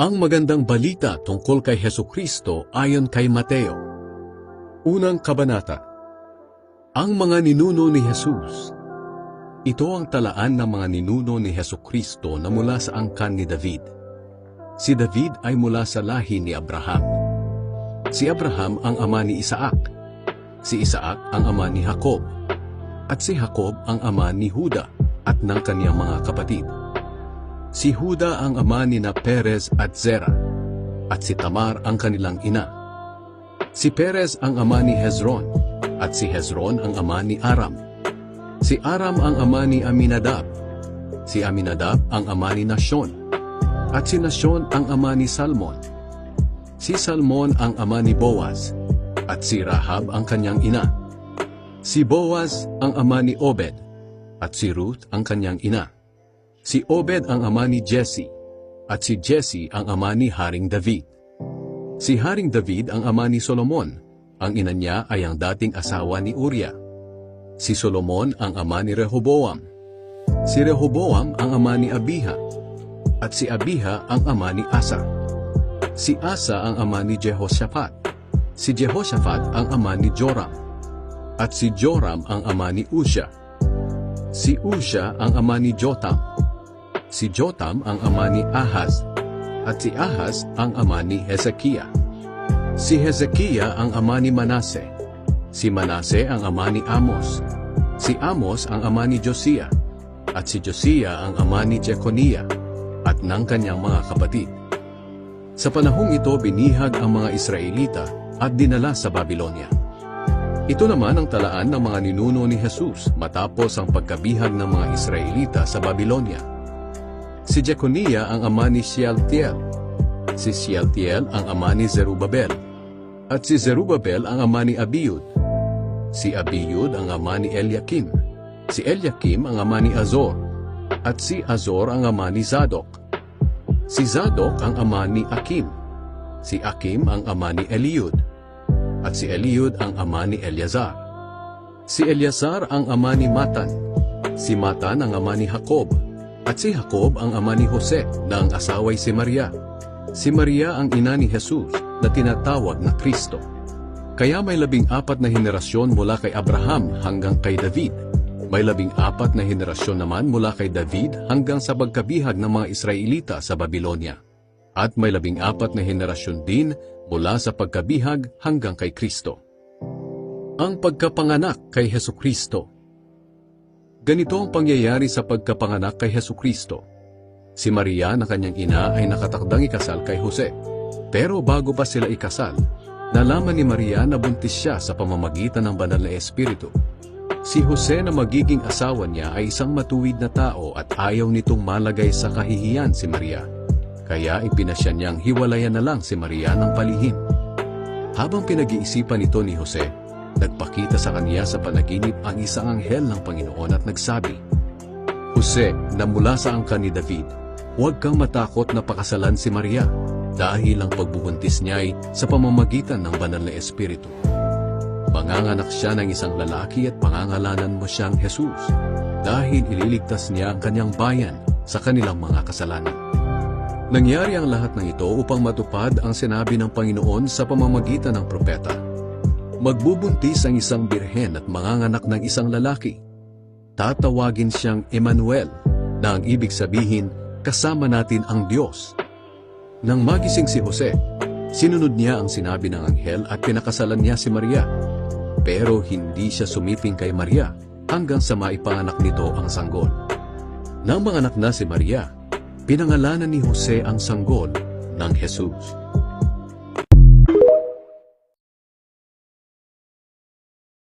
Ang magandang balita tungkol kay Heso Kristo ayon kay Mateo. Unang kabanata. Ang mga ninuno ni Jesus. Ito ang talaan ng mga ninuno ni Heso Kristo na mula sa angkan ni David. Si David ay mula sa lahi ni Abraham. Si Abraham ang ama ni Isaac. Si Isaac ang ama ni Jacob. At si Jacob ang ama ni Huda at ng kaniyang mga kapatid. Si Huda ang ama ni na Perez at Zera, at si Tamar ang kanilang ina. Si Perez ang ama ni Hezron, at si Hezron ang ama ni Aram. Si Aram ang ama ni Aminadab. Si Aminadab ang ama ni Nashon. At si Nashon ang ama ni Salmon. Si Salmon ang ama ni Boaz. At si Rahab ang kanyang ina. Si Boaz ang ama ni Obed. At si Ruth ang kanyang ina. Si Obed ang ama ni Jesse, at si Jesse ang ama ni Haring David. Si Haring David ang ama ni Solomon, ang ina niya ay ang dating asawa ni Uriah. Si Solomon ang ama ni Rehoboam. Si Rehoboam ang ama ni Abiha, at si Abiha ang ama ni Asa. Si Asa ang ama ni Jehoshaphat. Si Jehoshaphat ang ama ni Joram. At si Joram ang ama ni Uzziah. Si Uzziah ang ama ni Jotam. Si Jotam ang ama ni Ahaz, at si Ahaz ang ama ni Hezekiah. Si Hezekiah ang ama ni Manase. Si Manase ang ama ni Amos. Si Amos ang ama ni Josiah. At si Josiah ang ama ni Jeconiah at ng kanyang mga kapatid. Sa panahong ito binihag ang mga Israelita at dinala sa Babylonia. Ito naman ang talaan ng mga ninuno ni Jesus matapos ang pagkabihag ng mga Israelita sa Babylonia. Si Jeconiah ang ama ni Shealtiel. Si Shealtiel ang ama ni Zerubabel. At si Zerubabel ang ama ni Abiud. Si Abiud ang ama ni Eliakim. Si Eliakim ang ama ni Azor. At si Azor ang ama ni Zadok. Si Zadok ang ama ni Akim. Si Akim ang ama ni Eliud. At si Eliud ang ama ni Eleazar. Si Eleazar ang ama ni Matan. Si Matan ang ama ni Jacob. At si Jacob ang ama ni Jose na ang asaway si Maria. Si Maria ang ina ni Jesus na tinatawag na Kristo. Kaya may labing apat na henerasyon mula kay Abraham hanggang kay David. May labing apat na henerasyon naman mula kay David hanggang sa pagkabihag ng mga Israelita sa Babylonia. At may labing apat na henerasyon din mula sa pagkabihag hanggang kay Kristo. Ang pagkapanganak kay Heso Kristo Ganito ang pangyayari sa pagkapanganak kay Heso Kristo. Si Maria na kanyang ina ay nakatakdang ikasal kay Jose. Pero bago pa sila ikasal, nalaman ni Maria na buntis siya sa pamamagitan ng banal na espiritu. Si Jose na magiging asawa niya ay isang matuwid na tao at ayaw nitong malagay sa kahihiyan si Maria. Kaya ipinasya niyang hiwalayan na lang si Maria ng palihim. Habang pinag-iisipan ito ni Jose, nagpakita sa kaniya sa panaginip ang isang anghel ng Panginoon at nagsabi, Jose, na mula sa angkan ni David, huwag kang matakot na pakasalan si Maria dahil ang pagbubuntis niya ay sa pamamagitan ng banal na espiritu. Manganganak siya ng isang lalaki at pangangalanan mo siyang Jesus dahil ililigtas niya ang kanyang bayan sa kanilang mga kasalanan. Nangyari ang lahat ng ito upang matupad ang sinabi ng Panginoon sa pamamagitan ng propeta. Magbubuntis ang isang birhen at manganganak ng isang lalaki. Tatawagin siyang Emmanuel, na ang ibig sabihin, kasama natin ang Diyos. Nang magising si Jose, sinunod niya ang sinabi ng anghel at pinakasalan niya si Maria. Pero hindi siya sumiping kay Maria hanggang sa maipanganak nito ang sanggol. Nang manganak na si Maria, pinangalanan ni Jose ang sanggol ng Jesus.